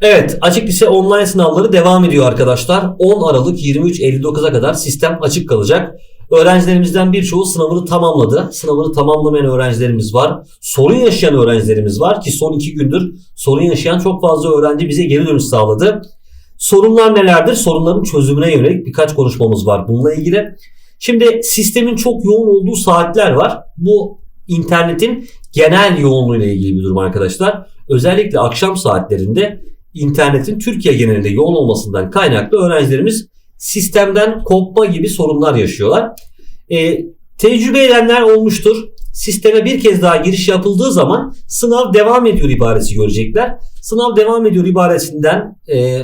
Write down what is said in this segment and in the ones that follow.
Evet, açık lise online sınavları devam ediyor arkadaşlar. 10 Aralık 23.59'a kadar sistem açık kalacak. Öğrencilerimizden birçoğu sınavını tamamladı. Sınavını tamamlamayan öğrencilerimiz var. Sorun yaşayan öğrencilerimiz var ki son 2 gündür sorun yaşayan çok fazla öğrenci bize geri dönüş sağladı. Sorunlar nelerdir? Sorunların çözümüne yönelik birkaç konuşmamız var bununla ilgili. Şimdi sistemin çok yoğun olduğu saatler var. Bu internetin genel yoğunluğuyla ilgili bir durum arkadaşlar. Özellikle akşam saatlerinde internetin Türkiye genelinde yoğun olmasından kaynaklı öğrencilerimiz sistemden kopma gibi sorunlar yaşıyorlar. E, tecrübe edenler olmuştur. Sisteme bir kez daha giriş yapıldığı zaman sınav devam ediyor ibaresi görecekler. Sınav devam ediyor ibaresinden e,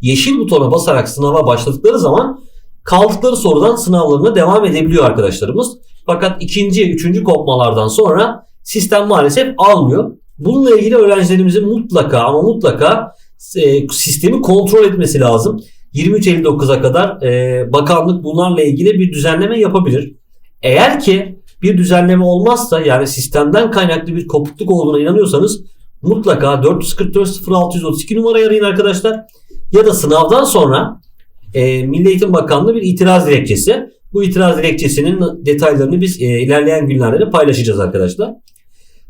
yeşil butona basarak sınava başladıkları zaman kaldıkları sorudan sınavlarına devam edebiliyor arkadaşlarımız. Fakat ikinci, üçüncü kopmalardan sonra sistem maalesef almıyor. Bununla ilgili öğrencilerimizin mutlaka ama mutlaka e, sistemi kontrol etmesi lazım. 23.59'a kadar e, bakanlık bunlarla ilgili bir düzenleme yapabilir. Eğer ki bir düzenleme olmazsa yani sistemden kaynaklı bir kopukluk olduğuna inanıyorsanız mutlaka 444 0632 numarayı arayın arkadaşlar. Ya da sınavdan sonra e, Milli Eğitim Bakanlığı bir itiraz dilekçesi. Bu itiraz dilekçesinin detaylarını biz e, ilerleyen günlerde de paylaşacağız arkadaşlar.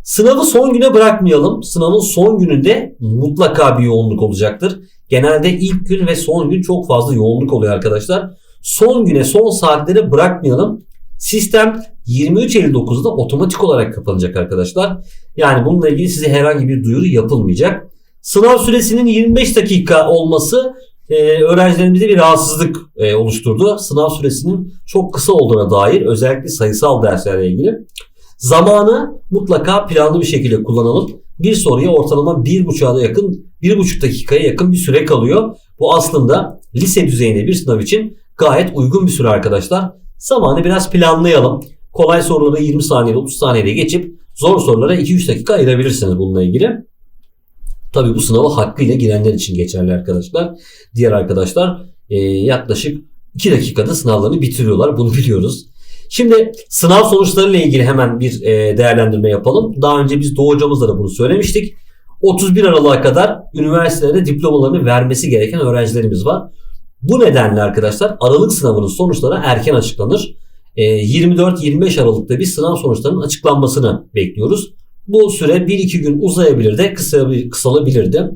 Sınavı son güne bırakmayalım. Sınavın son gününde mutlaka bir yoğunluk olacaktır. Genelde ilk gün ve son gün çok fazla yoğunluk oluyor arkadaşlar. Son güne, son saatlere bırakmayalım. Sistem 23.59'da otomatik olarak kapanacak arkadaşlar. Yani bununla ilgili size herhangi bir duyuru yapılmayacak. Sınav süresinin 25 dakika olması e, öğrencilerimizde bir rahatsızlık e, oluşturdu. Sınav süresinin çok kısa olduğuna dair özellikle sayısal derslerle ilgili. Zamanı mutlaka planlı bir şekilde kullanalım. Bir soruya ortalama bir buçuğa yakın, bir buçuk dakikaya yakın bir süre kalıyor. Bu aslında lise düzeyinde bir sınav için gayet uygun bir süre arkadaşlar. Zamanı biraz planlayalım. Kolay soruları 20 saniyede 30 saniyede geçip zor sorulara 2-3 dakika ayırabilirsiniz bununla ilgili. Tabii bu sınava hakkıyla girenler için geçerli arkadaşlar. Diğer arkadaşlar e, yaklaşık 2 dakikada sınavlarını bitiriyorlar. Bunu biliyoruz. Şimdi sınav sonuçları ile ilgili hemen bir e, değerlendirme yapalım. Daha önce biz Doğu hocamızla da bunu söylemiştik. 31 Aralık'a kadar üniversitelerde diplomalarını vermesi gereken öğrencilerimiz var. Bu nedenle arkadaşlar Aralık sınavının sonuçları erken açıklanır. E, 24-25 Aralık'ta bir sınav sonuçlarının açıklanmasını bekliyoruz. Bu süre 1-2 gün uzayabilir de kısalabilir de.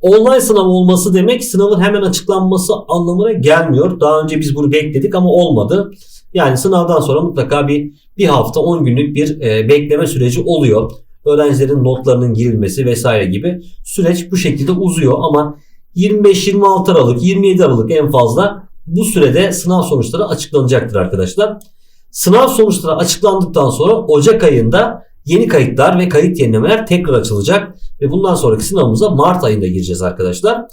Online sınav olması demek sınavın hemen açıklanması anlamına gelmiyor. Daha önce biz bunu bekledik ama olmadı. Yani sınavdan sonra mutlaka bir bir hafta 10 günlük bir e, bekleme süreci oluyor. Öğrencilerin notlarının girilmesi vesaire gibi süreç bu şekilde uzuyor ama 25-26 Aralık, 27 Aralık en fazla bu sürede sınav sonuçları açıklanacaktır arkadaşlar. Sınav sonuçları açıklandıktan sonra Ocak ayında yeni kayıtlar ve kayıt yenilemeler tekrar açılacak ve bundan sonraki sınavımıza Mart ayında gireceğiz arkadaşlar.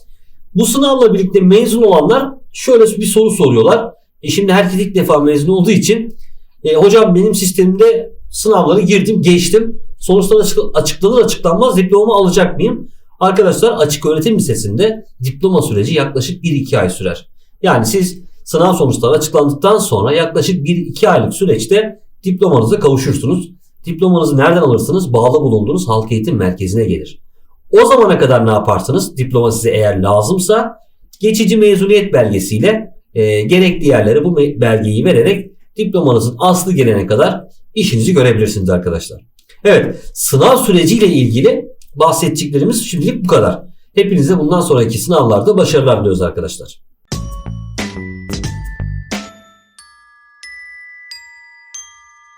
Bu sınavla birlikte mezun olanlar şöyle bir soru soruyorlar. E şimdi herkes ilk defa mezun olduğu için e, hocam benim sistemimde sınavları girdim geçtim. Sonuçlar açık, açıklanır açıklanmaz diploma alacak mıyım? Arkadaşlar açık öğretim lisesinde diploma süreci yaklaşık 1-2 ay sürer. Yani siz sınav sonuçları açıklandıktan sonra yaklaşık 1-2 aylık süreçte diplomanıza kavuşursunuz. Diplomanızı nereden alırsınız? Bağlı bulunduğunuz halk eğitim merkezine gelir. O zamana kadar ne yaparsınız? Diploma size eğer lazımsa geçici mezuniyet belgesiyle e, gerekli yerlere bu belgeyi vererek diplomanızın aslı gelene kadar işinizi görebilirsiniz arkadaşlar. Evet sınav süreciyle ilgili bahsedeceklerimiz şimdilik bu kadar. Hepinize bundan sonraki sınavlarda başarılar diliyoruz arkadaşlar.